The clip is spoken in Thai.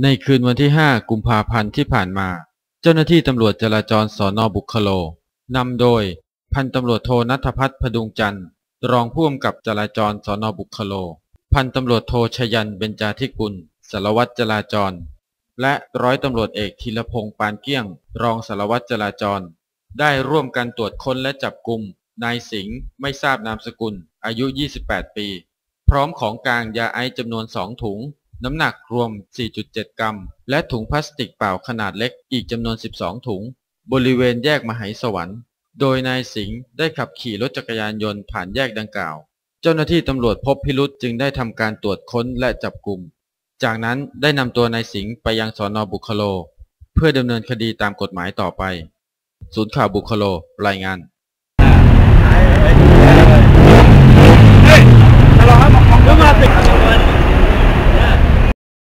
ในคืนวันที่ 5 กุมภาพันธ์ที่ผ่านมา เจ้าหน้าที่ตำรวจจราจรสอนอบุคโลนำโดยพันตำรวจโทนัทพัฒน์พดุงจันทร์รองผู้กำกับจราจรสอนอบุคโล พันตำรวจโทชยันเบญจาธิกุลสารวัตรจราจร และร้อยตำรวจเอกธีรพงษ์ปานเกี้ยง รองสารวัตรจราจร ได้ร่วมกันตรวจค้นและจับกลุ่มนายสิงห์ไม่ทราบนามสกุล อายุ 28 ปี พร้อมของกลางยาไอซ์จำนวน 2 ถุง น้ำหนักรวม 4.7 กรัม และถุงพลาสติกเปล่าขนาดเล็กอีกจำนวน 12 ถุง บริเวณแยกมหายสวรรค์ โดยนายสิงห์ได้ขับขี่รถจักรยานยนต์ผ่านแยกดังกล่าว เจ้าหน้าที่ตำรวจพบพิรุษจึงได้ทำการตรวจค้นและจับกลุ่ม จากนั้นได้นำตัวนายสิงห์ไปยังสอนอบุคโล เพื่อดำเนินคดีตามกฎหมายต่อไป ศูนย์ข่าวบุคโลรายงาน